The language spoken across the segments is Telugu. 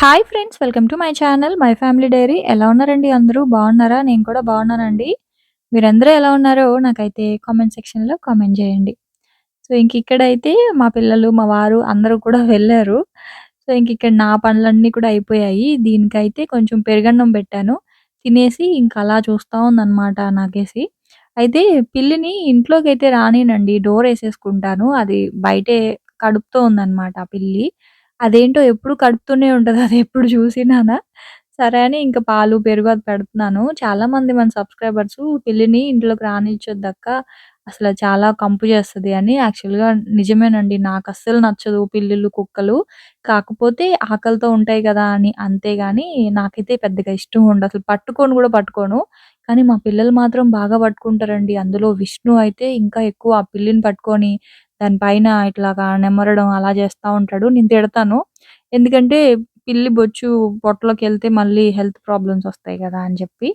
Hi friends welcome to my channel my family diary ఎలా ఉన్నారండి అందరూ? బాగున్నారా? నేను కూడా బాగున్నానండి. మీరందరూ ఎలా ఉన్నారో నాకైతే కామెంట్ సెక్షన్లో కామెంట్ చేయండి. సో ఇంక ఇక్కడైతే మా పిల్లలు మా వారు అందరూ కూడా వెళ్ళారు. సో ఇంక ఇక్కడ నా పనులన్నీ కూడా అయిపోయాయి. దీనికైతే కొంచెం పెరుగన్నం పెట్టాను. తినేసి ఇంకా అలా చూస్తూ ఉందన్నమాట నాకేసి. అయితే పిల్లిని ఇంట్లోకి అయితే రానినండి. డోర్ వేసేసుకుంటాను. అది బయటే కడుపుతో ఉందన్నమాట ఆ పిల్లి. అదేంటో ఎప్పుడు కడుపుతూనే ఉంటది. అది ఎప్పుడు చూసినానా. సరే అని ఇంక పాలు, పెరుగు అది పెడుతున్నాను. చాలామంది మన సబ్స్క్రైబర్స్ పిల్లిని ఇంట్లోకి రానిచ్చొద్దక్క. అసలు చాలా కంపు చేస్తది అని. యాక్చువల్‌గా నిజమేనండి. నాకు అస్సలు నచ్చదు పిల్లులు, కుక్కలు. కాకపోతే ఆకలితో ఉంటాయి కదా అని అంతేగాని నాకైతే పెద్దగా ఇష్టం ఉండదు. అసలు పట్టుకోను కూడా పట్టుకోను. కానీ మా పిల్లలు మాత్రం బాగా పట్టుకుంటారండి. అందులో విష్ణు అయితే ఇంకా ఎక్కువ ఆ పిల్లిని పట్టుకొని దానిపైన ఇట్లాగా నెమరడం అలా చేస్తా ఉంటాడు. నేను తిడతాను. ఎందుకంటే పిల్లి బొచ్చు పొట్టలోకి వెళ్తే మళ్ళీ హెల్త్ ప్రాబ్లమ్స్ వస్తాయి కదా అని చెప్పి.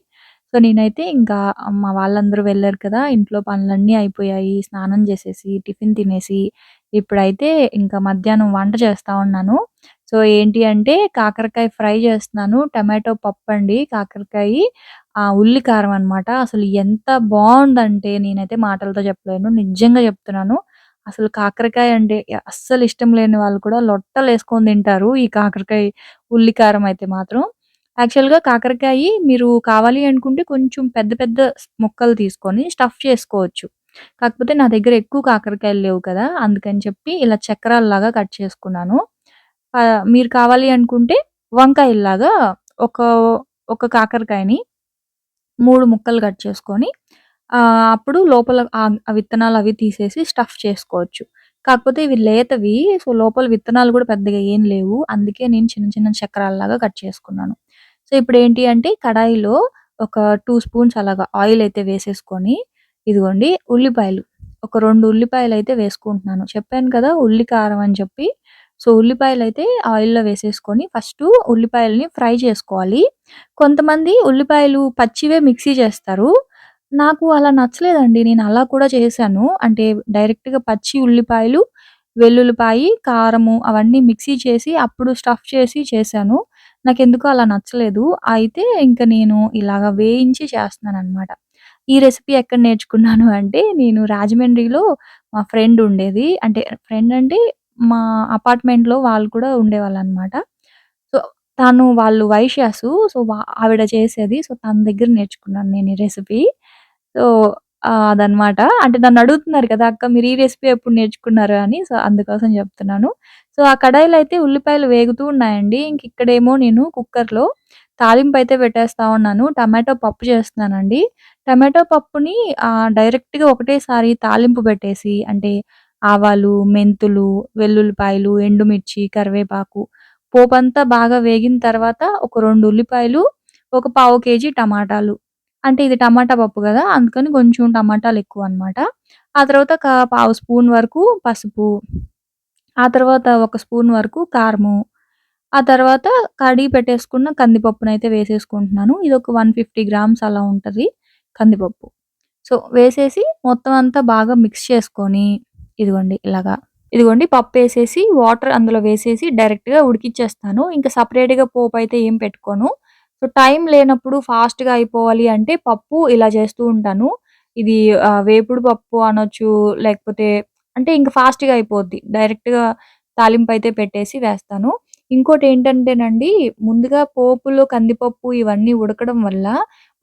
సో, నేనైతే ఇంకా మా వాళ్ళందరూ వెళ్ళారు కదా! ఇంట్లో పనులన్నీ అయిపోయాయి. స్నానం చేసేసి, టిఫిన్ తినేసి, ఇప్పుడైతే ఇంకా మధ్యాహ్నం వంట చేస్తా ఉన్నాను. సో, ఏంటి అంటే కాకరకాయ ఫ్రై చేస్తున్నాను. టమాటో పప్పు అండి కాకరకాయ ఆ ఉల్లి కారం అనమాట. అసలు ఎంత బాగుందంటే నేనైతే మాటలతో చెప్పలేను. నిజంగా చెప్తున్నాను. అసలు కాకరకాయ అంటే అస్సలు ఇష్టం లేని వాళ్ళు కూడా లొట్టలేసుకొని తింటారు. ఈ కాకరకాయ ఉల్లి కారం అయితే మాత్రం. యాక్చువల్‌గా కాకరకాయి మీరు కావాలి అనుకుంటే కొంచెం పెద్ద పెద్ద స్ ముక్కలు తీసుకొని స్టఫ్ చేసుకోవచ్చు. కాకపోతే నా దగ్గర ఎక్కువ కాకరకాయలు లేవు కదా! అందుకని చెప్పి ఇలా చక్రాల్లాగా కట్ చేసుకున్నాను. ఆహ్, మీరు కావాలి అనుకుంటే వంకాయల్లాగా ఒక ఒక కాకరకాయని 3 ముక్కలు కట్ చేసుకొని అప్పుడు లోపల ఆ విత్తనాలు అవి తీసేసి స్టఫ్ చేసుకోవచ్చు. కాకపోతే ఇవి లేతవి. సో, లోపల విత్తనాలు కూడా పెద్దగా ఏం లేవు. అందుకే నేను చిన్న చిన్న చక్రాల్లాగా కట్ చేసుకున్నాను. సో, ఇప్పుడేంటి అంటే కడాయిలో ఒక 2 స్పూన్స్ అలాగా ఆయిల్ అయితే వేసేసుకొని ఇదిగోండి ఉల్లిపాయలు ఒక 2 ఉల్లిపాయలైతే వేసుకుంటున్నాను. చెప్పాను కదా! ఉల్లి కారం అని చెప్పి. సో, ఉల్లిపాయలైతే ఆయిల్‌లో వేసేసుకొని ఫస్టు ఉల్లిపాయలని ఫ్రై చేసుకోవాలి. కొంతమంది ఉల్లిపాయలు పచ్చివే మిక్సీ చేస్తారు. నాకు అలా నచ్చలేదండి. నేను అలా కూడా చేశాను. అంటే డైరెక్ట్‌గా పచ్చి ఉల్లిపాయలు, వెల్లుల్లిపాయి, కారము అవన్నీ మిక్సీ చేసి అప్పుడు స్టఫ్ చేసి చేశాను. నాకెందుకో అలా నచ్చలేదు. అయితే ఇంక నేను ఇలాగ వేయించి చేస్తున్నాననమాట. ఈ రెసిపీ ఎక్కడ నేర్చుకున్నాను అంటే నేను రాజమండ్రిలో మా ఫ్రెండ్ ఉండేది. అంటే ఫ్రెండ్ అంటే మా అపార్ట్మెంట్‌లో వాళ్ళు కూడా ఉండేవాళ్ళనమాట. సో, తను వాళ్ళు వైశ్యాసు. సో, వా ఆవిడ చేసేది. సో, తన దగ్గర నేర్చుకున్నాను నేను ఈ రెసిపీ. సో, అదనమాట. అంటే నన్ను అడుగుతున్నారు కదా! "అక్క మీరు ఈ రెసిపీ ఎప్పుడు నేర్చుకున్నారు" అని. సో, అందుకోసం చెప్తున్నాను. సో, ఆ కడాయిలో అయితే ఉల్లిపాయలు వేగుతూ ఉన్నాయండి. ఇంక ఇక్కడేమో నేను కుక్కర్‌లో తాలింపయితే పెట్టేస్తా ఉన్నాను. టమాటో పప్పు చేస్తున్నానండి. టమాటో పప్పుని డైరెక్ట్‌గా ఒకటేసారి తాలింపు పెట్టేసి అంటే ఆవాలు, మెంతులు, వెల్లుల్లిపాయలు, ఎండుమిర్చి, కరివేపాకు పోపంతా బాగా వేగిన తర్వాత ఒక రెండు ఉల్లిపాయలు, ఒక పావు కేజీ టమాటాలు. అంటే ఇది టమాటా పప్పు కదా అందుకని కొంచెం టమాటాలు ఎక్కువ అనమాట ఆ తర్వాత ఒక పావు స్పూన్ వరకు పసుపు, ఆ తర్వాత ఒక స్పూన్ వరకు కారము, ఆ తర్వాత కడిగి పెట్టేసుకున్న కందిపప్పునైతే వేసేసుకుంటున్నాను. ఇది ఒక వన్ ఫిఫ్టీ గ్రామ్స్ అలా ఉంటది కందిపప్పు. సో, వేసేసి మొత్తం అంతా బాగా మిక్స్ చేసుకొని ఇదిగోండి ఇలాగా ఇదిగోండి పప్పు వేసేసి వాటర్ అందులో వేసేసి డైరెక్ట్‌గా ఉడికిచ్చేస్తాను. ఇంకా సపరేట్గా పోపు అయితే ఏం పెట్టుకోను. సో, టైం లేనప్పుడు ఫాస్ట్‌గా అయిపోవాలి అంటే పప్పు ఇలా చేస్తూ ఉంటాను. ఇది వేపుడు పప్పు అనొచ్చు. లేకపోతే అంటే ఇంకా ఫాస్ట్‌గా అయిపోద్ది. డైరెక్ట్‌గా తాలింపయితే పెట్టేసి వేస్తాను. ఇంకోటి ఏంటంటేనండి ముందుగా పోపులో కందిపప్పు ఇవన్నీ ఉడకడం వల్ల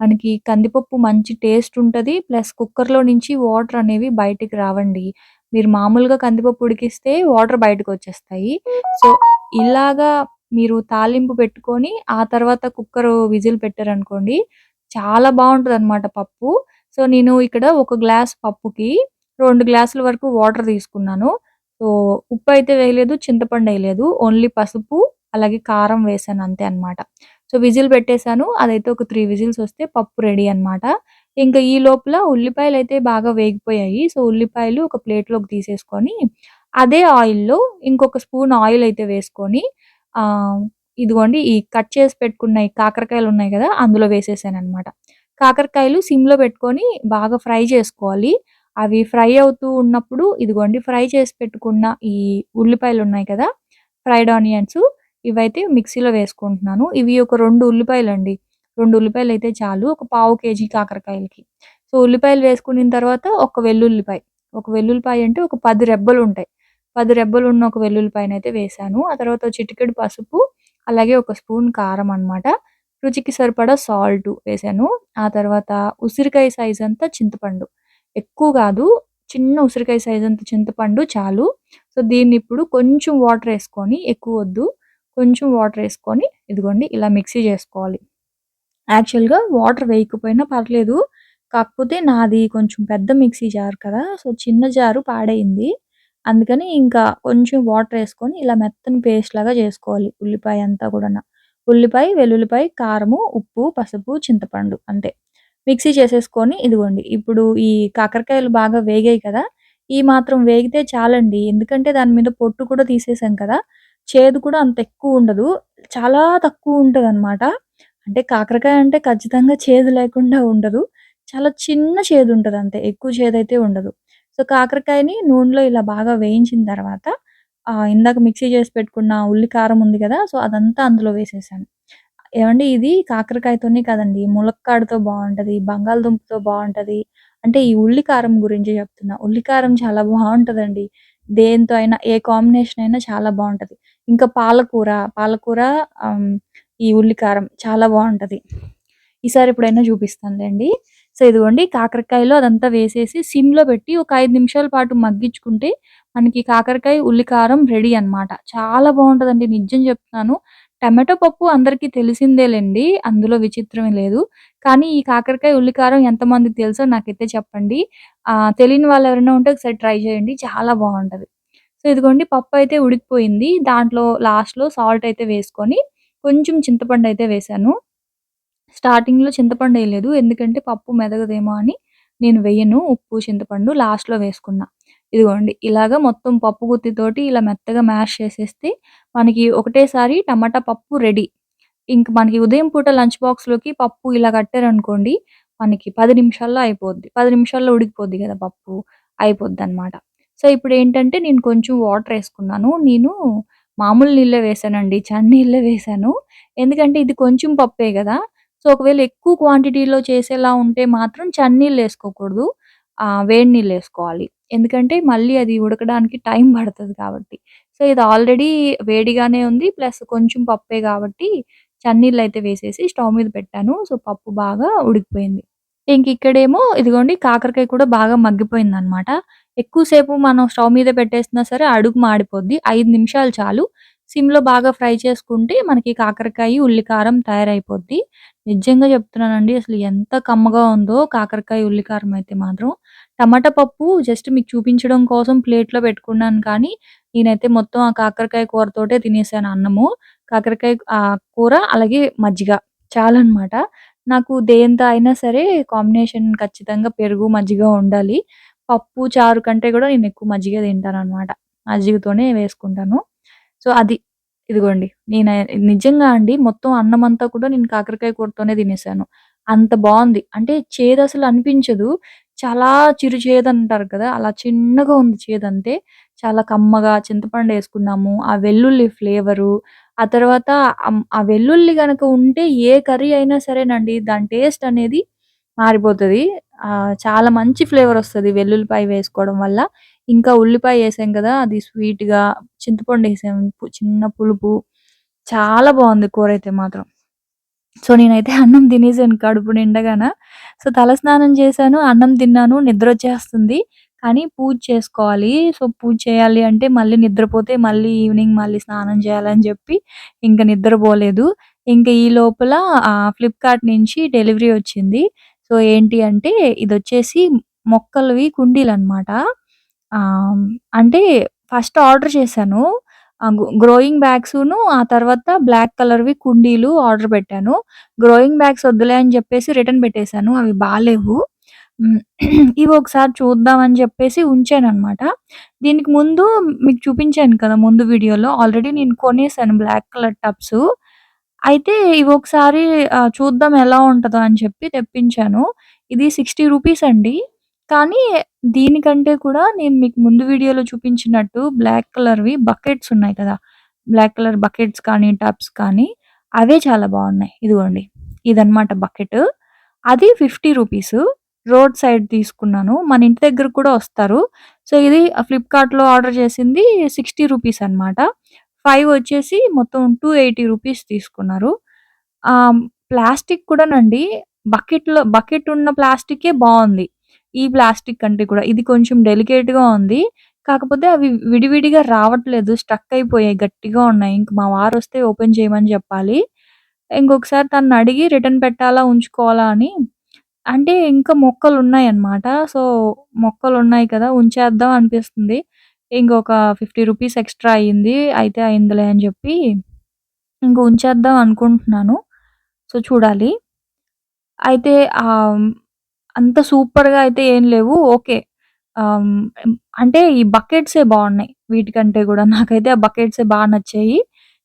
మనకి కందిపప్పు మంచి టేస్ట్ ఉంటుంది ప్లస్ కుక్కర్‌లో నుంచి వాటర్ అనేవి బయటికి రావండి. మీరు మామూలుగా కందిపప్పు ఉడికిస్తే వాటర్ బయటకు వచ్చేస్తాయి సో, ఇలాగా మీరు తాలింపు పెట్టుకొని ఆ తర్వాత కుక్కర్ విజిల్ పెట్టారనుకోండి చాలా బాగుంటుంది అనమాట పప్పు. సో, నేను ఇక్కడ ఒక గ్లాస్ పప్పుకి రెండు గ్లాసుల వరకు వాటర్ తీసుకున్నాను. సో, ఉప్పు అయితే వేయలేదు, చింతపండు వేయలేదు ఓన్లీ పసుపు, అలాగే కారం వేసాను అంతే అనమాట. సో, విజిల్ పెట్టేసాను. అదైతే ఒక త్రీ విజిల్స్ వస్తే పప్పు రెడీ అనమాట. ఇంకా ఈ లోపల ఉల్లిపాయలు అయితే బాగా వేగిపోయాయి. సో, ఉల్లిపాయలు ఒక ప్లేట్‌లోకి తీసేసుకొని అదే ఆయిల్‌లో ఇంకొక స్పూన్ ఆయిల్ అయితే వేసుకొని ఇదిగోండి ఈ కట్ చేసి పెట్టుకున్న ఈ కాకరకాయలున్నాయి కదా అందులో వేసేసాననమాట. కాకరకాయలు సిమ్‌లో పెట్టుకొని బాగా ఫ్రై చేసుకోవాలి. అవి ఫ్రై అవుతూ ఉన్నప్పుడు ఇదిగోండి ఫ్రై చేసి పెట్టుకున్న ఈ ఉల్లిపాయలు ఉన్నాయి కదా! ఫ్రైడ్ ఆనియన్స్ ఇవైతే మిక్సీలో వేసుకుంటున్నాను. ఇవి ఒక రెండు ఉల్లిపాయలు అండి రెండు ఉల్లిపాయలు అయితే చాలు. ఒక పావు కేజీ కాకరకాయలకి. సో, ఉల్లిపాయలు వేసుకున్న తర్వాత ఒక వెల్లుల్లిపాయ. ఒక వెల్లుల్లిపాయ అంటే ఒక 10 పది రెబ్బలు ఉన్న ఒక వెల్లుల్లిపాయనైతే వేశాను. ఆ తర్వాత చిటికెడు పసుపు, అలాగే ఒక స్పూన్ కారం అన్నమాట. రుచికి సరిపడా సాల్ట్ వేశాను. ఆ తర్వాత ఉసిరికాయ సైజ్ అంతా చింతపండు. ఎక్కువ కాదు. చిన్న ఉసిరికాయ సైజ్ అంత చింతపండు చాలు. సో, దీన్ని ఇప్పుడు కొంచెం వాటర్ వేసుకొని ఎక్కువ వద్దు కొంచెం వాటర్ వేసుకొని ఇదిగోండి ఇలా మిక్సీ చేసుకోవాలి. యాక్చువల్‌గా వాటర్ వేయకపోయినా పర్లేదు. కాకపోతే నాది కొంచెం పెద్ద మిక్సీ జార్ కదా! సో, చిన్న జారు పాడైంది అందుకని ఇంకా కొంచెం వాటర్ వేసుకొని ఇలా మెత్తని పేస్ట్ లాగా చేసుకోవాలి ఉల్లిపాయ అంతా కూడా ఉల్లిపాయ, వెల్లుల్లిపాయ, కారము, ఉప్పు, పసుపు, చింతపండు అంతే. మిక్సీ చేసేసుకొని ఇదిగోండి ఇప్పుడు ఈ కాకరకాయలు బాగా వేగాయి కదా! ఈ మాత్రం వేగితే చాలండి. ఎందుకంటే దాని మీద పొట్టు కూడా తీసేసాం కదా! చేదు కూడా అంత ఎక్కువ ఉండదు చాలా తక్కువ ఉంటదన్నమాట అంటే కాకరకాయ అంటే ఖచ్చితంగా చేదు లేకుండా ఉండదు. చాలా చిన్న చేదు ఉంటదంతే ఎక్కువ చేదు అయితే ఉండదు. సో, కాకరకాయని నూనెలో ఇలా బాగా వేయించిన తర్వాత ఇందాక మిక్సీ చేసి పెట్టుకున్న ఉల్లి కారం ఉంది కదా! సో, అదంతా అందులో వేసేసాను. ఏమండి ఇది కాకరకాయతోనే కాదండి ములక్కాడతో బాగుంటుంది బంగాళదుంపతో బాగుంటుంది అంటే ఈ ఉల్లి కారం గురించి చెప్తున్నా. ఉల్లి కారం చాలా బాగుంటుందండి దేనితో అయినా ఏ కాంబినేషన్ అయినా చాలా బాగుంటుంది ఇంకా పాలకూర, పాలకూర ఈ ఉల్లి కారం చాలా బాగుంటుంది ఈసారి ఎప్పుడైనా చూపిస్తానులేండి సో, ఇదిగోండి కాకరకాయలో అదంతా వేసేసి సిమ్‌లో పెట్టి ఒక ఐదు నిమిషాల పాటు మగ్గించుకుంటే మనకి కాకరకాయ, ఉల్లి కారం రెడీ అన్నమాట. చాలా బాగుంటుందండి నిజం చెప్తున్నాను. టమాటో పప్పు అందరికీ తెలిసిందేలేండి అందులో విచిత్రమే లేదు. కానీ ఈ కాకరకాయ, ఉల్లి కారం తెలుసో నాకైతే చెప్పండి. తెలియని వాళ్ళు ఎవరైనా ఉంటే ఒకసారి ట్రై చేయండి. చాలా బాగుంటుంది సో, ఇదిగోండి పప్పు అయితే ఉడికిపోయింది. దాంట్లో లాస్ట్‌లో సాల్ట్ అయితే వేసుకొని కొంచెం చింతపండు అయితే వేశాను. స్టార్టింగ్‌లో చింతపండేయలేదు. ఎందుకంటే పప్పు మెదగదేమో అని నేను వెయ్యను. ఉప్పు, చింతపండు లాస్ట్‌లో వేసుకున్నా. ఇదిగోండి ఇలాగ మొత్తం పప్పు గుత్తితోటి ఇలా మెత్తగా మ్యాష్ చేసేస్తే మనకి ఒకటేసారి టమాటా పప్పు రెడీ. ఇంక మనకి ఉదయం పూట లంచ్ బాక్స్‌లోకి పప్పు ఇలా కట్టారనుకోండి మనకి పది నిమిషాల్లో అయిపోద్ది. పది నిమిషాల్లో ఉడికిపోద్ది కదా పప్పు. అయిపోద్ది అనమాట సో, ఇప్పుడు ఏంటంటే నేను కొంచెం వాటర్ వేసుకున్నాను నేను మామూలు నీళ్ళే వేసానండి చన్నీళ్ళే వేసాను ఎందుకంటే ఇది కొంచెం పప్పే కదా సో, ఒకవేళ ఎక్కువ క్వాంటిటీలో చేసేలా ఉంటే మాత్రం చన్నీళ్ళు వేసుకోకూడదు వేడి నీళ్ళేసుకోవాలి. ఎందుకంటే మళ్ళీ అది ఉడకడానికి టైం పడతది కాబట్టి. సో, ఇది ఆల్రెడీ వేడిగానే ఉంది. ప్లస్ కొంచెం పప్పే కాబట్టి చన్నీళ్ళైతే వేసేసి స్టవ్ మీద పెట్టాను. సో, పప్పు బాగా ఉడికిపోయింది. ఇంకిక్కడేమో ఇదిగోండి కాకరకాయ కూడా బాగా మగ్గిపోయిందనమాట. ఎక్కువ సేపు మనం స్టవ్ మీద పెట్టేసినా సరే అడుగు మాడిపోద్ది. ఐదు నిమిషాలు చాలు. సిమ్‌లో బాగా ఫ్రై చేసుకుంటే మనకి కాకరకాయ, ఉల్లి కారం తయారైపోద్ది. నిజంగా చెప్తున్నానండి అసలు ఎంత కమ్మగా ఉందో కాకరకాయ, ఉల్లి కారం అయితే మాత్రం. టమాటా పప్పు జస్ట్ మీకు చూపించడం కోసం ప్లేట్‌లో పెట్టుకున్నాను కానీ నేనైతే మొత్తం ఆ కాకరకాయ కూరతోటే తినేసాను అన్నము. కాకరకాయ ఆహ్, కూర అలాగే మజ్జిగ చాలనమాట. నాకు దేంత అయినా సరే కాంబినేషన్ ఖచ్చితంగా పెరుగు, మజ్జిగ ఉండాలి. పప్పు, చారు కంటే కూడా నేను ఎక్కువ మజ్జిగే తింటాననమాట. మజ్జిగతోనే వేసుకుంటాను. సో, అది. ఇదిగోండి నేను నిజంగా అండి మొత్తం అన్నం అంతా కూడా నేను కాకరకాయ కూరతోనే తినేసాను. అంత బాగుంది అంటే చేదు అసలు అనిపించదు. చాలా చిరు చేదు అంటారు కదా! అలా చిన్నగా ఉంది చేదంతే. చాలా కమ్మగా చింతపండు వేసుకున్నాము ఆ వెల్లుల్లి ఫ్లేవరు, ఆ తర్వాత ఆ వెల్లుల్లి కనుక ఉంటే ఏ కర్రీ అయినా సరేనండి దాని టేస్ట్ అనేది మారిపోతది. చాలా మంచి ఫ్లేవర్ వస్తుంది వెల్లుల్లిపాయ వేసుకోవడం వల్ల. ఇంకా ఉల్లిపాయ వేసాం కదా! అది స్వీట్‌గా, చింతపండు వేసాం చిన్న పులుపు. చాలా బాగుంది కూర అయితే మాత్రం. సో, నేనైతే అన్నం తినేసాను కడుపు నిండగాన. సో, తలస్నానం చేశాను, అన్నం తిన్నాను, నిద్ర వచ్చేస్తుంది కానీ పూజ చేసుకోవాలి. సో, పూజ చేయాలి అంటే మళ్ళీ నిద్రపోతే మళ్ళీ ఈవినింగ్ మళ్ళీ స్నానం చేయాలని చెప్పి ఇంకా నిద్రపోలేదు. ఇంకా ఈ లోపల ఫ్లిప్‌కార్ట్ నుంచి డెలివరీ వచ్చింది. సో, ఏంటి అంటే ఇది వచ్చేసి మొక్కలవి కుండీలనమాట. ఆహ్, అంటే ఫస్ట్ ఆర్డర్ చేశాను. ఆహ్, గ్రోయింగ్ బ్యాగ్సును ఆ తర్వాత బ్లాక్ కలర్‌వి కుండీలు ఆర్డర్ పెట్టాను. గ్రోయింగ్ బ్యాగ్స్ వద్దులే అని చెప్పేసి రిటర్న్ పెట్టేశాను అవి బాలేవు. హ్మ్. ఇవి ఒకసారి చూద్దాం అని చెప్పేసి ఉంచాననమాట. దీనికి ముందు మీకు చూపించాను కదా! ముందు వీడియోలో ఆల్రెడీ నేను కొనేసాను బ్లాక్ కలర్ టబ్సు. అయితే ఇవి ఒకసారి ఆహ్, చూద్దాం ఎలా ఉంటదో అని చెప్పి తెప్పించాను. ఇది 60 రూపీస్ అండి. కానీ దీనికంటే కూడా నేను మీకు ముందు వీడియోలో చూపించినట్టు బ్లాక్ కలర్‌వి బకెట్స్ ఉన్నాయి కదా! బ్లాక్ కలర్ బకెట్స్ కానీ, టబ్స్ కానీ అవే చాలా బాగున్నాయి. ఇదిగోండి. ఇదన్నమాట బకెట్. అది 50 రూపీసు. రోడ్ సైడ్ తీసుకున్నాను. మన ఇంటి దగ్గర కూడా వస్తారు. సో, ఇది ఫ్లిప్‌కార్ట్‌లో ఆర్డర్ చేసింది 60 రూపీస్ అన్నమాట. ఫైవ్ వచ్చేసి మొత్తం 280 రూపీస్ తీసుకున్నారు. ప్లాస్టిక్ కూడానండి బకెట్‌లో బకెట్ ఉన్న ప్లాస్టికే బాగుంది ఈ ప్లాస్టిక్ కంటే కూడా. ఇది కొంచెం డెలికేట్‌గా ఉంది. కాకపోతే అవి విడివిడిగా రావట్లేదు. స్ట్రక్ అయిపోయాయి. గట్టిగా ఉన్నాయి. ఇంక మా వారు వస్తే ఓపెన్ చేయమని చెప్పాలి. ఇంకొకసారి తననడిగి రిటర్న్ పెట్టాలా? ఉంచుకోవాలా? అని అంటే ఇంకా మొక్కలు ఉన్నాయి అన్నమాట సో, మొక్కలు ఉన్నాయి కదా! ఉంచేద్దాం అనిపిస్తుంది. ఇంకొక 50 రూపీస్ ఎక్స్‌ట్రా అయింది. అయితే అయిందిలే అని చెప్పి ఇంక ఉంచేద్దాం అనుకుంటున్నాను. సో, చూడాలి. అయితే అంత సూపర్‌గా అయితే ఏం లేవు. ఓకే. ఆహ్, హ్మ్, అంటే ఈ బకెట్సే బావున్నాయి. వీటికంటే కూడా. నాకైతే ఆ బకెట్సే బా నచ్చాయి.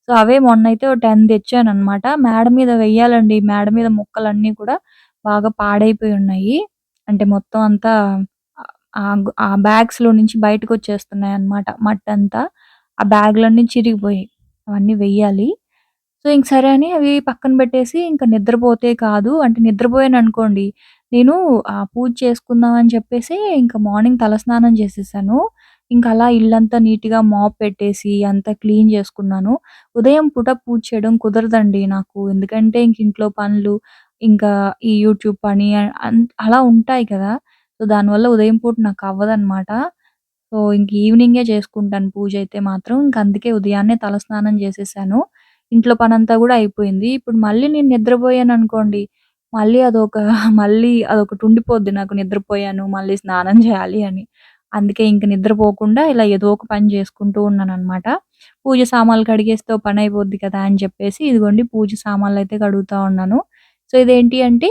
సో, అవే మొన్నైతే ఓ 10 తెచ్చానన్నమాట. మేడ మీద వెయ్యాలండి. మేడ మీద మొక్కలన్నీ కూడా బాగా పాడైపోయి ఉన్నాయి. అంటే మొత్తం అంతా ఆహ్, ఆ బ్యాగ్స్‌లో నుంచి బయటకొచ్చేస్తున్నాయన్నమాట మట్టంతా. ఆ బ్యాగ్‌లన్నీ చిరిగిపోయాయి. అవన్నీ వెయ్యాలి. సో, ఇంక సరే అని అవి పక్కన పెట్టేసి ఇంక నిద్రపోతే కాదు అంటే నిద్రపోయాననుకోండి, నేను ఆహ్, పూజ చేసుకుందాం అని చెప్పేసి ఇంక మార్నింగ్ తలస్నానం చేసేసాను. ఇంక అలా ఇల్లంతా నీట్‌గా మాప్ పెట్టేసి అంతా క్లీన్ చేసుకున్నాను. ఉదయం పూట పూజ చేయడం కుదరదండి నాకు. ఎందుకంటే ఇంక ఇంట్లో పనులు, ఇంకా ఈ యూట్యూబ్ పని అన్ అలా ఉంటాయి కదా! సో, దానివల్ల ఉదయం పూట నాకు అవ్వదన్నమాట. సో, ఇంక ఈవినింగే చేసుకుంటాను పూజైతే మాత్రం. ఇంక అందుకే ఉదయాన్నే తలస్నానం చేసేసాను. ఇంట్లో పనంతా కూడా అయిపోయింది. ఇప్పుడు మళ్ళీ నేను నిద్రపోయాననుకోండి, మళ్ళీ అదొక మళ్ళీ అదొకటి ఉండిపోద్ది నాకు నిద్రపోయాను, మళ్ళీ స్నానం చేయాలి అని. అందుకే ఇంక నిద్రపోకుండా ఇలా ఏదో ఒక పని చేసుకుంటూ ఉన్నానన్నమాట. పూజ సామాన్లు కడిగేస్తే ఓ పని అయిపోద్ది కదా! అని చెప్పేసి ఇదిగోండి పూజ సామాన్లయితే కడుగుతా ఉన్నాను. సో, ఇదేంటి అంటే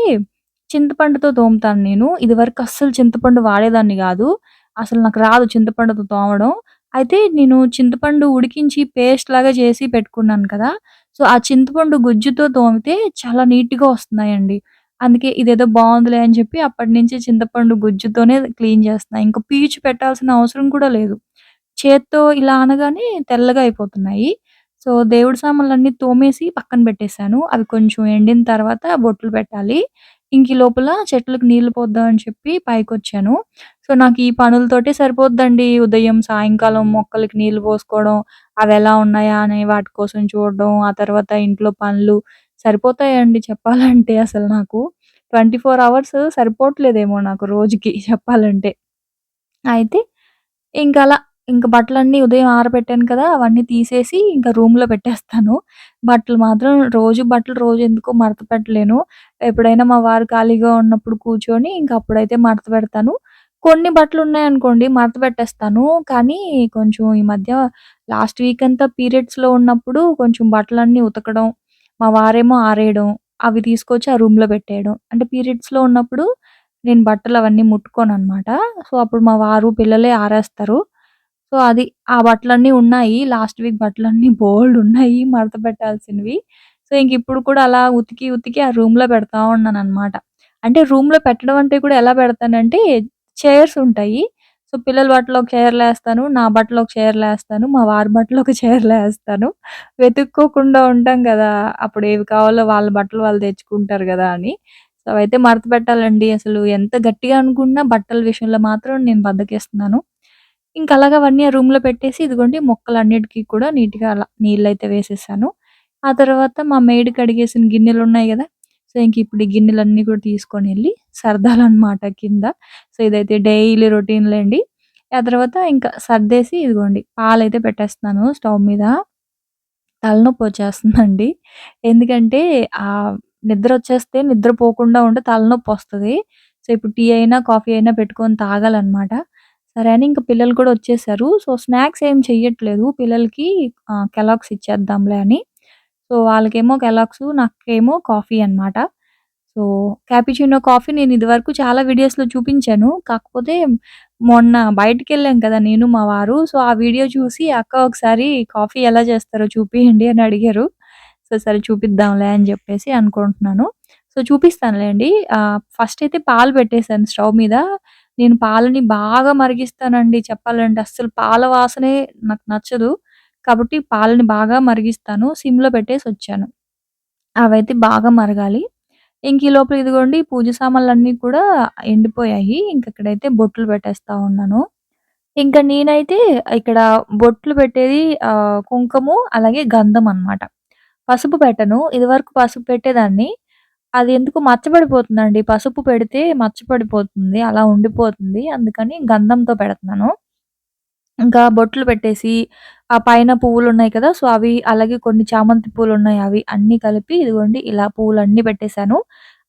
చింతపండుతో తోముతాను నేను. ఇదివరకు అస్సలు చింతపండు వాడేదాన్ని కాదు. అసలు నాకు రాదు చింతపండుతో తోమడం. అయితే నేను చింతపండు ఉడికించి పేస్ట్ లాగా చేసి పెట్టుకున్నాను కదా! సో, ఆ చింతపండు గుజ్జుతో తోమితే చాలా నీట్‌గా వస్తున్నాయండి. అందుకే ఇదేదో బావుందిలే అని చెప్పి అప్పటినుంచి చింతపండు గుజ్జుతోనే క్లీన్ చేస్తున్నా. ఇంక పీచు పెట్టాల్సిన అవసరం కూడా లేదు. చేత్తో ఇలా అనగానే తెల్లగా అయిపోతున్నాయి. సో, దేవుడి సామాన్లన్నీ తోమేసి పక్కన పెట్టేశాను అవి కొంచెం ఎండిన తర్వాత బొట్లు పెట్టాలి. ఇంక ఈ లోపల చెట్లకు నీళ్ళు పోద్దాం అని చెప్పి పైకొచ్చాను. సో, నాకు ఈ పనులతోటే సరిపోద్దండి. ఉదయం, సాయంకాలం మొక్కలకి నీళ్ళు పోసుకోవడం, అవెలా ఉన్నాయా అని వాటి కోసం చూడడం, ఆ తర్వాత ఇంట్లో పనులు సరిపోతాయండి చెప్పాలంటే అసలు నాకు. 24 అవర్స్ సరిపోవట్లేదేమో నాకు రోజుకి చెప్పాలంటే. అయితే ఇంకలా ఇంక బట్టలన్నీ ఉదయం ఆరబెట్టాను కదా! అవన్నీ తీసేసి ఇంక రూమ్‌లో పెట్టేస్తాను. బట్టలు మాత్రం రోజు బట్టలు రోజు ఎందుకో మడత పెట్టలేను. ఎప్పుడైనా మా వారు ఖాళీగా ఉన్నప్పుడు కూర్చొని ఇంక అప్పుడైతే మడత పెడతాను. కొన్ని బట్టలున్నాయనుకోండి మడత పెట్టేస్తాను. కానీ కొంచెం ఈ మధ్య లాస్ట్ వీక్ అంతా పీరియడ్స్‌లో ఉన్నప్పుడు కొంచెం బట్టలన్నీ ఉతకడం, మా వారేమో ఆరేయడం, అవి తీసుకొచ్చి ఆ రూమ్‌లో పెట్టేయడం. అంటే పీరియడ్స్‌లో ఉన్నప్పుడు నేను బట్టలు అవన్నీ ముట్టుకోనన్నమాట. సో, అప్పుడు మా వారు, పిల్లలే ఆరేస్తారు. సో, అది ఆ బట్టలన్నీ ఉన్నాయి. లాస్ట్ వీక్ బట్టలన్నీ బోలెడున్నాయి మడత పెట్టాల్సినవి. సో, ఇంక ఇప్పుడు కూడా అలా ఉతికి, ఉతికి ఆ రూమ్‌లో పెడతా ఉన్నానన్నమాట. అంటే రూమ్‌లో పెట్టడం అంటే కూడా ఎలా పెడతానంటే చైర్స్ ఉంటాయి. సో, పిల్లల బట్టలో ఒక చీరలు వేస్తాను నా బట్టలో ఒక చీరలు వేస్తాను మా వారి బట్టలు ఒక చీరలు వేస్తాను వెతుక్కోకుండా ఉంటాం కదా! అప్పుడు ఏవి కావాలో వాళ్ళ బట్టలు వాళ్ళు తెచ్చుకుంటారు కదా! అని. సో, అవైతే మడత పెట్టాలండి. అసలు ఎంత గట్టిగా అనుకున్నా బట్టల విషయంలో మాత్రం నేను బద్దకేస్తున్నాను ఇంకా అలాగా అవన్నీ రూమ్‌లో పెట్టేసి ఇదిగోండి మొక్కలన్నిటికీ కూడా నీట్‌గా అలా నీళ్ళు అయితే వేసేసాను. ఆ తర్వాత మా మెయిడ్ కడిగేసిన గిన్నెలున్నాయి కదా సో, ఇంక ఇప్పుడు ఈ గిన్నెలన్నీ కూడా తీసుకొని వెళ్ళి సర్దాలన్నమాట కింద. సో, ఇదైతే డైలీ రొటీన్ అండి ఆ తర్వాత ఇంకా సర్దేసి ఇదిగోండి పాలైతే పెట్టేస్తున్నాను స్టవ్ మీద. తలనొప్పి వచ్చేస్తుందండి ఎందుకంటే ఆ నిద్ర వచ్చేస్తే నిద్రపోకుండా ఉంటే తలనొప్పి వస్తుంది సో, ఇప్పుడు టీ అయినా, కాఫీ అయినా పెట్టుకొని తాగాలన్నమాట. సరే అని ఇంకా పిల్లలు కూడా వచ్చేసారు. సో, స్నాక్స్ ఏం చెయ్యట్లేదు. పిల్లలకి కెలాక్స్ కెలాగ్స్ ఇచ్చేద్దాంలే అని. సో, వాళ్ళకేమో కెలాగ్సు, నాకేమో కాఫీ అన్నమాట. సో, క్యాపిచినో కాఫీ నేను ఇదివరకు చాలా వీడియోస్‌లో చూపించాను. కాకపోతే మొన్న బయటికెళ్ళాం కదా! నేను, మా వారు. సో, ఆ వీడియో చూసి "అక్క ఒకసారి కాఫీ ఎలా చేస్తారో చూపియండి" అని అడిగారు. సో, సరే చూపిద్దాంలే అని చెప్పేసి అనుకుంటున్నాను. సో, చూపిస్తానులెండి. ఆహ్, ఫస్ట్ అయితే పాలు పెట్టేశాను స్టవ్ మీద. నేను పాలని బాగా మరిగిస్తానండి చెప్పాలంటే. అస్సలు పాల వాసనే నాకు నచ్చదు. కాబట్టి పాలని బాగా మరిగిస్తాను. సిమ్‌లో పెట్టేసొచ్చాను. అవైతే బాగా మరగాలి. ఇంక ఈ లోపల ఇదిగోండి పూజ సామాన్లన్నీ కూడా ఎండిపోయాయి. ఇంక ఇక్కడైతే బొట్లు పెట్టేస్తా ఉన్నాను. ఇంకా నేనైతే ఇక్కడ బొట్లు పెట్టేది కుంకుమ కుంకుము అలాగే గంధం అనమాట. పసుపు పెట్టను. ఇదివరకు పసుపు పెట్టేదాన్ని. అది ఎందుకు మచ్చపడిపోతుందండి. పసుపు పెడితే మచ్చపడిపోతుంది. అలా ఉండిపోతుంది. అందుకని గంధంతో పెడుతున్నాను. ఇంకా బొట్లు పెట్టేసి, ఆ పైన పువ్వులున్నాయి కదా! సో, అవి అలాగే కొన్ని చామంతి పూలున్నాయి అవి అన్నీ కలిపి ఇదిగోండి ఇలా పువ్వులన్నీ పెట్టేసాను.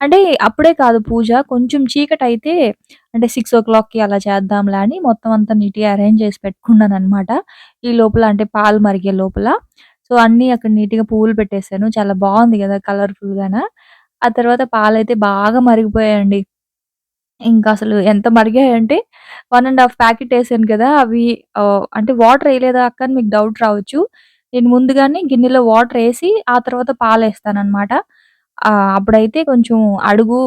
అంటే అప్పుడే కాదు పూజ కొంచెం చీకటయితే అంటే 6:00కి అలా చేద్దాంలే అని మొత్తం అంతా నీట్‌గా అరేంజ్ చేసి పెట్టుకున్నాననమాట. ఈ లోపల అంటే పాలు మరిగే లోపల. సో, అన్నీ అక్కడ నీట్‌గా పువ్వులు పెట్టేసాను. చాలా బావుంది కదా! కలర్‌ఫుల్‌గాన. ఆ తర్వాత పాలైతే బాగా మరిగిపోయాయండి. ఇంకసలు ఎంత మరిగాయంటే 1 ½ ప్యాకెట్ ఏసాను కదా! అవి ఆహ్, అంటే వాటర్ ఎయలేదా అక్క అని మీకు డౌట్ రావచ్చు. నేను ముందుగానే గిన్నెలో వాటర్ ఏసి ఆ తర్వాత పాలేస్తాననమాట. ఆహ్, అప్పుడైతే కొంచెం అడుగు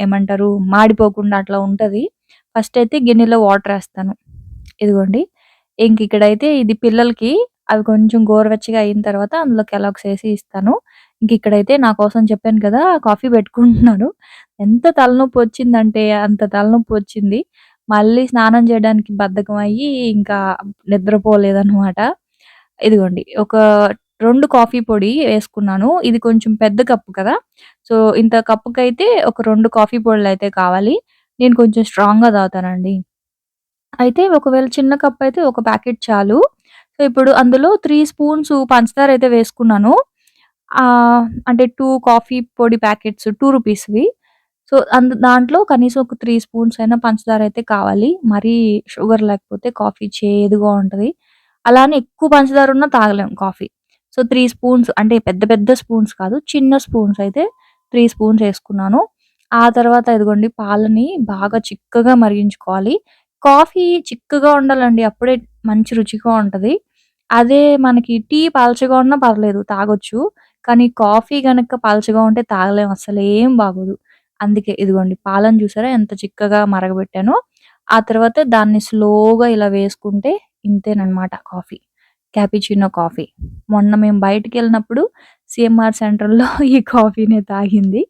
ఏమంటారు మాడిపోకుండా అట్లా ఉంటది. ఫస్ట్ అయితే గిన్నెలో వాటర్ ఏస్తాను. ఇదిగోండి. ఇంక ఇక్కడైతే ఇది పిల్లలకి అవి కొంచెం గోరువెచ్చగా అయిన తర్వాత అందులో కెలాగ్స్ ఏసి ఇస్తాను. ఇంక ఇక్కడైతే నా కోసం చెప్పాను కదా! కాఫీ పెట్టుకుంటున్నాను. ఎంత తలనొప్పి వచ్చిందంటే అంత తలనొప్పి వచ్చింది మళ్ళీ స్నానం చేయడానికి బద్ధకం అయ్యి ఇంకా నిద్రపోలేదన్నమాట ఇదిగోండి ఒక రెండు కాఫీ పొడి వేసుకున్నాను. ఇది కొంచెం పెద్ద కప్పు కదా! సో, ఇంత కప్పుకైతే ఒక రెండు కాఫీ పొడులైతే కావాలి. నేను కొంచెం స్ట్రాంగ్‌గా తాగుతానండి. అయితే ఒకవేళ చిన్న కప్పయితే ఒక ప్యాకెట్ చాలు. సో, ఇప్పుడు అందులో త్రీ స్పూన్స్ పంచదార అయితే వేసుకున్నాను. ఆహ్, అంటే 2 కాఫీ పొడి ప్యాకెట్స్ టూ 2 రూపీస్‌వి. సో, అందు దాంట్లో కనీసం ఒక 3 స్పూన్స్ అయినా పంచదారైతే కావాలి. మరీ షుగర్ లేకపోతే కాఫీ చేదుగా ఉంటది. అలా అని ఎక్కువ పంచదార ఉన్న తాగలేం కాఫీ. సో, 3 స్పూన్స్ అంటే పెద్ద పెద్ద స్పూన్స్ కాదు. చిన్న స్పూన్స్ అయితే 3 స్పూన్స్ ఏసుకున్నాను. ఆ తర్వాత ఇదిగోండి పాలని బాగా చిక్కగా మరిగించుకోవాలి. కాఫీ చిక్కగా ఉండాలండి. అప్పుడే మంచి రుచిగా ఉంటది. అదే మనకి టీ పలచగా ఉన్నా పర్లేదు తాగొచ్చు. కానీ కాఫీ గనక పలచగా ఉంటే తాగలేం అస్సలేం బాగోదు. అందుకే ఇదిగోండి పాలను చూసారా ఎంత చిక్కగా మరగబెట్టానో. ఆ తర్వాత దాన్ని స్లోగా ఇలా వేసుకుంటే ఇంతేనమాట కాఫీ. Cappuccino coffee. మొన్న మేము బయటికెళ్ళినప్పుడు సీఎంఆర్ సెంటర్‌లో ఈ కాఫీనే తాగింది.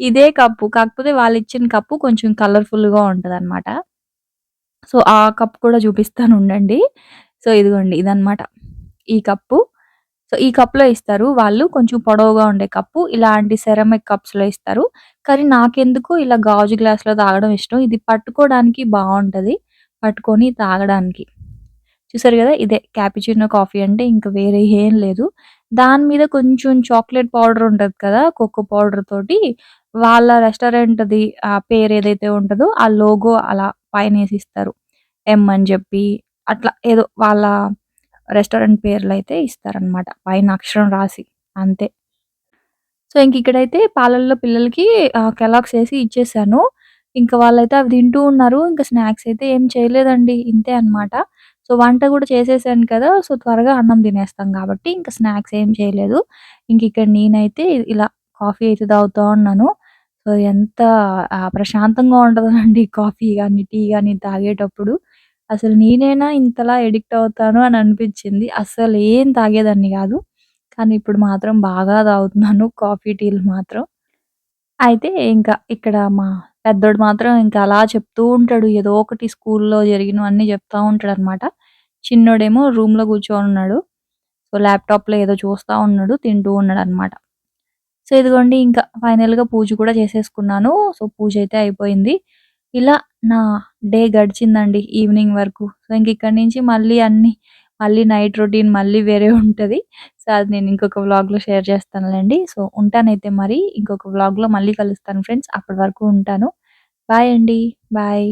ఇదే కప్పు కాకపోతే వాళ్ళిచ్చిన కప్పు కొంచెం కలర్‌ఫుల్‌గా ఉంటదన్నమాట సో, ఆ కప్ కూడా చూపిస్తాను ఉండండి. సో, ఇదిగోండి ఇదనమాట. ఈ కప్పు. సో, ఈ కప్‌లో ఇస్తారు. వాళ్ళు కొంచెం పొడవుగా ఉండే కప్పు. ఇలాంటి సెరమిక్ కప్స్‌లో ఇస్తారు. కానీ నాకెందుకు ఇలా గాజు గ్లాస్‌లో తాగడం ఇష్టం. ఇది పట్టుకోవడానికి బాగుంటుంది పట్టుకొని తాగడానికి. చూసారు కదా ఇదే క్యాపిచినో కాఫీ అంటే ఇంకా వేరే ఏం లేదు. దాని మీద కొంచెం చాక్లెట్ పౌడర్ ఉంటది కదా! కోకో పౌడర్ తోటి వాళ్ళ రెస్టారెంట్‌ది ఆ ఏదైతే ఉంటదో ఆ లోగో అలా పైన వేసిస్తారు ఎం అని చెప్పి అట్లా ఏదో వాళ్ళ రెస్టారెంట్ పేర్లు అయితే ఇస్తారనమాట. పైన అక్షరం రాసి అంతే. సో, ఇంక ఇక్కడైతే పాలల్లో పిల్లలకి కెలాక్స్ కెలాగ్స్ ఇచ్చేసాను. ఇంకా వాళ్ళైతే అవి తింటూ ఉన్నారు. ఇంకా స్నాక్స్ అయితే ఏం చేయలేదండి. ఇంతే అనమాట. సో, వంట కూడా చేసేసాను కదా! సో, త్వరగా అన్నం తినేస్తాం కాబట్టి ఇంకా స్నాక్స్ ఏం చేయలేదు. ఇంక ఇక్కడ నేనైతే ఇలా కాఫీ అయితే తాగుతా ఉన్నాను. సో, ఎంత ప్రశాంతంగా ఉంటుందండి కాఫీ గాని, టీ గాని తాగేటప్పుడు. అసలు నేనైనా ఇంతలా ఎడిక్ట్ అవుతాను అని అనిపించింది అసలు ఏం తాగేదాన్ని కాదు కానీ ఇప్పుడు మాత్రం బాగా తాగుతున్నాను కాఫీ, టీలు మాత్రం. అయితే ఇంకా ఇక్కడ మా పెద్దోడు మాత్రం ఇంకా అలా చెప్తూ ఉంటాడు. ఏదో ఒకటి స్కూల్‌లో జరిగినవన్నీ చెప్తా ఉంటాడనమాట. చిన్నోడేమో రూమ్‌లో కూర్చొనున్నాడు. సో, ల్యాప్‌టాప్‌లో ఏదో చూస్తా ఉన్నాడు. తింటూ ఉన్నాడు అనమాట సో, ఇదిగోండి ఇంకా ఫైనల్‌గా పూజ కూడా చేసేసుకున్నాను. సో, పూజ అయితే అయిపోయింది. ఇలా నా డే గడిచిందండి ఈవినింగ్ వరకు. సో, ఇంక ఇక్కడి నుంచి మళ్ళీ అన్నీ మళ్ళీ నైట్ రొటీన్ మళ్ళీ వేరే ఉంటది. సో, అది నేను ఇంకొక వ్లాగ్‌లో షేర్ చేస్తానులేండి సో, ఉంటానైతే మరి. ఇంకొక వ్లాగ్‌లో మళ్ళీ కలుస్తాను ఫ్రెండ్స్. అప్పటి వరకు ఉంటాను. బాయ్ అండి. బాయ్.